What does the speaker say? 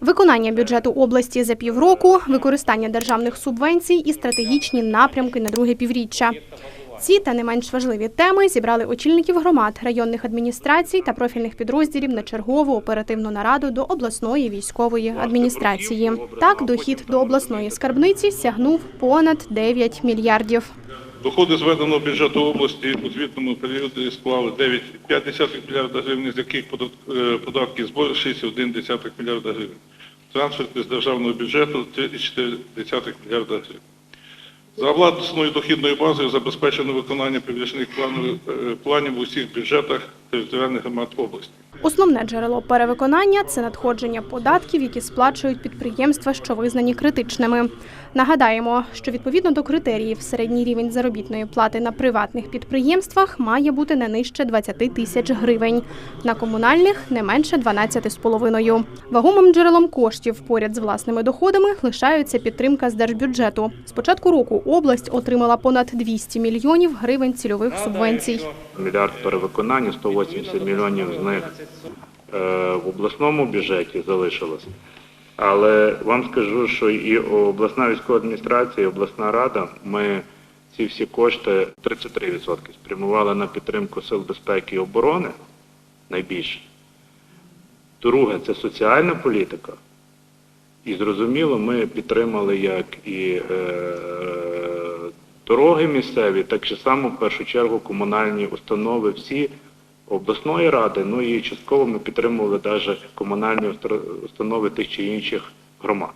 Виконання бюджету області за півроку, використання державних субвенцій і стратегічні напрямки на друге півріччя. Ці та не менш важливі теми зібрали очільників громад, районних адміністрацій та профільних підрозділів на чергову оперативну нараду до обласної військової адміністрації. Так, дохід до обласної скарбниці сягнув понад 9 мільярдів. Доходи зведеного бюджету області у звітному періоді склали 9,5 мільярда гривень, з яких е, податки збори 6,1 мільярда гривень. Трансферти з державного бюджету 3,4 мільярда гривень. За обласною дохідною базою забезпечено виконання піврічних планів, е, планів в усіх бюджетах територіальних громад області. Основне джерело перевиконання це надходження податків, які сплачують підприємства, що визнані критичними. Нагадаємо, що відповідно до критеріїв середній рівень заробітної плати на приватних підприємствах має бути не нижче 20 тисяч гривень, на комунальних не менше 12,5. Вагомим джерелом коштів поряд з власними доходами лишаються підтримка з держбюджету. З початку року область отримала понад 200 мільйонів гривень цільових субвенцій. мільярд перевиконання, 180 мільйонів з них в обласному бюджеті залишилось. Але вам скажу, що і обласна військова адміністрація, і обласна рада, ми ці всі кошти 33% спрямували на підтримку сил безпеки і оборони найбільше. Друге це соціальна політика. І зрозуміло, ми підтримали як і е, дороги місцеві, так само в першу чергу комунальні установи всі обласної ради, ну і частково ми підтримували навіть комунальні установи тих чи інших громад.